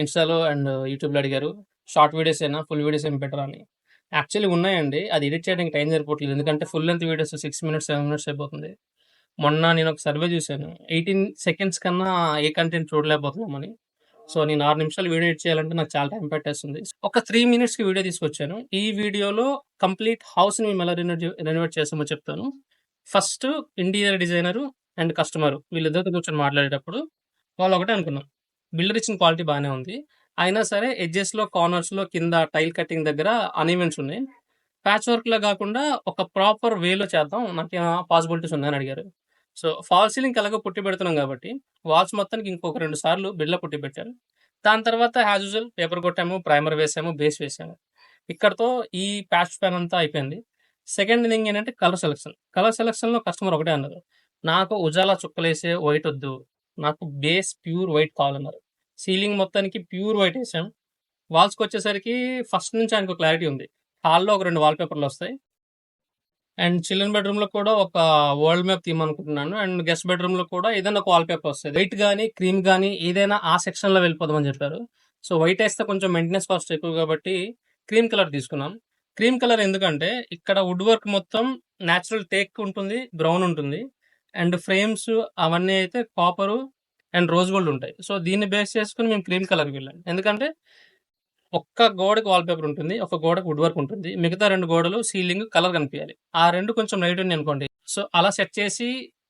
ఇన్‌స్టాలో అండ్ యూట్యూబ్‌లో అడిగారు. షార్ట్ వీడియోస్ అయినా ఫుల్ వీడియోస్ ఏం బెటర్ అని. యాక్చువల్లీ ఉన్నాయండి. అది ఎడిట్ చేయడానికి టైం సరిపోవట్లేదు. ఎందుకంటే full length videos six minutes, seven minutes అయిపోతుంది. మొన్న నేను ఒక సర్వే చూసాను. 18 సెకండ్స్ కన్నా ఏ కంటెంట్ చూడలేకపోతున్నామని. సో, నేను ఆరు నిమిషాలు వీడియో ఎడిట్ చేయాలంటే నాకు చాలా టైం పెట్టేస్తుంది ఒక త్రీ మినిట్స్‌కి వీడియో తీసుకొచ్చాను. ఈ వీడియోలో కంప్లీట్ హౌస్‌ని మేము ఎలా రెనోజే రెనోవేట్ చేసామో చెప్తాను. First interior designer and customer వీళ్ళిద్దరితో కూర్చొని మాట్లాడేటప్పుడు వాళ్ళు ఒకటే అనుకున్నాం. బిల్డర్ ఇచ్చిన క్వాలిటీ బాగానే ఉంది. అయినా సరే ఎడ్జెస్‌లో, కార్నర్స్‌లో కింద టైల్ కటింగ్ దగ్గర అన్‌ఈవెన్స్ ఉన్నాయి. ప్యాచ్ వర్క్‌లా కాకుండా ఒక ప్రాపర్ వేలో చేద్దాం. నాకు పాసిబిలిటీస్ ఉన్నాయని అడిగారు. సో, ఫాల్ సీలింగ్ ఎలాగో పుట్టి పెడుతున్నాం కాబట్టి వాల్స్ మొత్తానికి ఇంకొక రెండు సార్లు బిల్డప్ పుట్టి పెట్టారు. దాని తర్వాత యాజ్ యూజువల్ పేపర్ కొట్టాము, ప్రైమర్ వేసాము, బేస్ వేసాము. ఇక్కడతో ఈ ప్యాచ్ ప్యాన్ అంతా అయిపోయింది. సెకండ్ థింగ్ ఏంటంటే కలర్ సెలక్షన్. కలర్ సెలక్షన్‌లో కస్టమర్ ఒకటే అన్నారు. నాకు ఉజాలా చుక్కలేసే వైట్ వద్దు. నాకు బేస్ ప్యూర్ వైట్ కావాలన్నారు. సీలింగ్ మొత్తానికి ప్యూర్ వైట్ వేసాం వాల్స్కి వచ్చేసరికి ఫస్ట్ నుంచి ఆయనకు క్లారిటీ ఉంది. హాల్‌లో ఒక రెండు వాల్ పేపర్‌లొస్తాయి. అండ్ చిల్డ్రన్ బెడ్‌రూమ్‌లో కూడా ఒక వరల్డ్ మ్యాప్ తీయమనుకుంటున్నాను. అండ్ గెస్ట్ బెడ్‌రూమ్‌లో కూడా ఏదైనా ఒక వాల్ పేపర్ వైట్ కానీ క్రీమ్ కానీ ఏదైనా ఆ సెక్షన్‌లో వెళ్ళిపోదామని చెప్పారు. సో, వైట్ వేస్తే కొంచెం మెయింటెనెన్స్ కాస్ట్ ఎక్కువ కాబట్టి క్రీమ్ కలర్ తీసుకున్నాం. క్రీమ్ కలర్ ఎందుకంటే ఇక్కడ వుడ్ వర్క్ మొత్తం న్యాచురల్ టేక్ ఉంటుంది. బ్రౌన్ ఉంటుంది. అండ్ ఫ్రేమ్స్ అవన్నీ అయితే కాపరు అండ్ రోజ్ గోల్డ్ ఉంటాయి. సో, దీన్ని బేస్ చేసుకుని మేము క్రీమ్ కలర్‌కి వెళ్ళాం. ఎందుకంటే ఒక్క గోడకి వాల్ పేపర్ ఉంటుంది. ఒక గోడకు వుడ్ వర్క్ ఉంటుంది. మిగతా రెండు గోడలు సీలింగ్ కలర్ కనిపించాలి ఆ రెండు కొంచెం లైట్ అనుకోండి సో, అలా సెట్ చేసి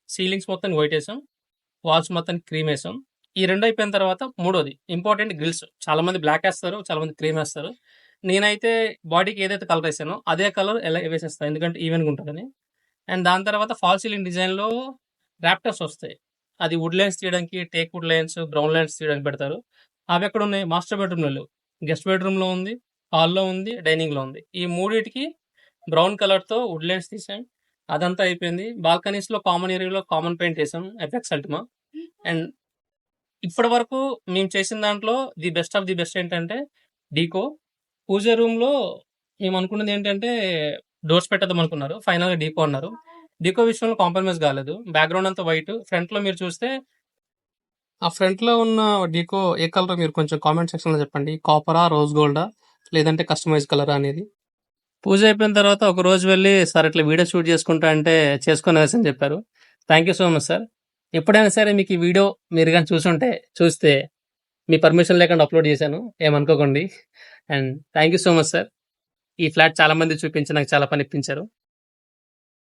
సీలింగ్స్ మొత్తం వైట్ వేసాం వాల్స్ మొత్తానికి క్రీమ్ వేసాం ఈ రెండు అయిపోయిన తర్వాత మూడోది ఇంపార్టెంట్ గ్రిల్స్. చాలా మంది బ్లాక్ వేస్తారు చాలా మంది క్రీమ్ వేస్తారు నేనైతే బాడీకి ఏదైతే కలర్ వేసానో అదే కలర్ ఎలా వేసేస్తాను ఎందుకంటే ఈవెన్‌గా ఉంటుందని అండ్ దాని తర్వాత ఫాల్ సీలింగ్ డిజైన్‌లో ర్యాప్టర్స్ వస్తాయి. అది వుడ్ లైన్స్ తీయడానికి teak wood lines, brown lines తీయడానికి పెడతారు. అవి ఎక్కడున్నాయి? మాస్టర్ బెడ్‌రూమ్‌లో లేవు. గెస్ట్ బెడ్‌రూమ్‌లో ఉంది. హాల్‌లో ఉంది. డైనింగ్‌లో ఉంది. ఈ మూడింటికి బ్రౌన్ కలర్‌తో వుడ్ లైన్స్ తీసాం. అదంతా అయిపోయింది. బాల్కనీస్‌లో కామన్ ఏరియాలో కామన్ పెయింట్ వేసాం ఎఫెక్స్ అల్టిమా. అండ్ ఇప్పటి వరకు మేము చేసిన దాంట్లో the best of the best ఏంటంటే డీకో. పూజ రూమ్‌లో మేము అనుకున్నది ఏంటంటే డోర్స్ పెట్టద్దాం అనుకున్నారు. ఫైనల్‌గా డీకో అన్నారు. డీకో విషయంలో కాంప్రమైజ్ కాలేదు. బ్యాక్‌గ్రౌండ్ అంతా వైట్. ఫ్రంట్‌లో మీరు చూస్తే ఆ ఫ్రంట్‌లో ఉన్న డీకో ఏ కలర్ మీరు కొంచెం కామెంట్ సెక్షన్‌లో చెప్పండి. కాపరా? రోజ్ గోల్డా? లేదంటే కస్టమైజ్ కలరా అనేది. పూజ అయిపోయిన తర్వాత ఒక రోజు వెళ్ళి సార్ ఇట్లా వీడియో షూట్ చేసుకుంటా అంటే చేసుకునే అని చెప్పారు. Thank you so much sir. ఎప్పుడైనా సరే మీకు ఈ వీడియో మీరు కానీ చూసుంటే చూస్తే మీ పర్మిషన్ లేకుండా అప్‌లోడ్ చేశాను. ఏమనుకోకండి. And thank you so much sir. ఈ ఫ్లాట్ చాలామంది చూపించి నాకు చాలా పని ఇప్పించారు.